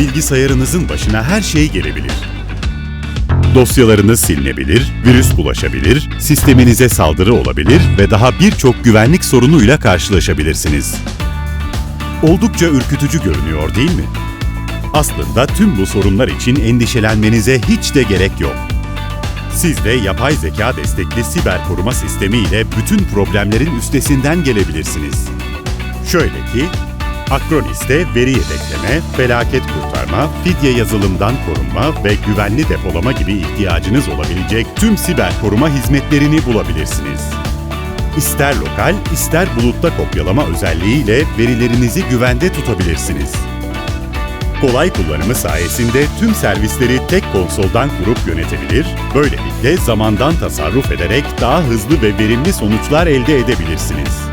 bilgisayarınızın başına her şey gelebilir. Dosyalarınız silinebilir, virüs bulaşabilir, sisteminize saldırı olabilir ve daha birçok güvenlik sorunuyla karşılaşabilirsiniz. Oldukça ürkütücü görünüyor değil mi? Aslında tüm bu sorunlar için endişelenmenize hiç de gerek yok. Siz de yapay zeka destekli siber koruma sistemi ile bütün problemlerin üstesinden gelebilirsiniz. Şöyle ki, Acronis'te veri yedekleme, felaket kurtarma, fidye yazılımdan korunma ve güvenli depolama gibi ihtiyacınız olabilecek tüm siber koruma hizmetlerini bulabilirsiniz. İster lokal, ister bulutta kopyalama özelliğiyle verilerinizi güvende tutabilirsiniz. Kolay kullanımı sayesinde tüm servisleri tek konsoldan kurup yönetebilir, böylelikle zamandan tasarruf ederek daha hızlı ve verimli sonuçlar elde edebilirsiniz.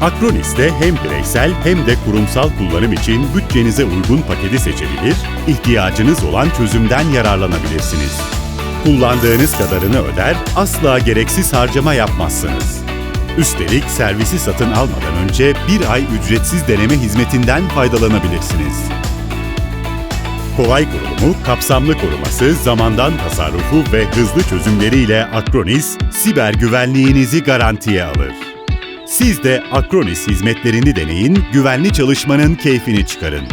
Acronis'te hem bireysel hem de kurumsal kullanım için bütçenize uygun paketi seçebilir, ihtiyacınız olan çözümden yararlanabilirsiniz. Kullandığınız kadarını öder, asla gereksiz harcama yapmazsınız. Üstelik servisi satın almadan önce bir ay ücretsiz deneme hizmetinden faydalanabilirsiniz. Kolay kurulumu, kapsamlı koruması, zamandan tasarrufu ve hızlı çözümleriyle Acronis, siber güvenliğinizi garantiye alır. Siz de Acronis hizmetlerini deneyin, güvenli çalışmanın keyfini çıkarın.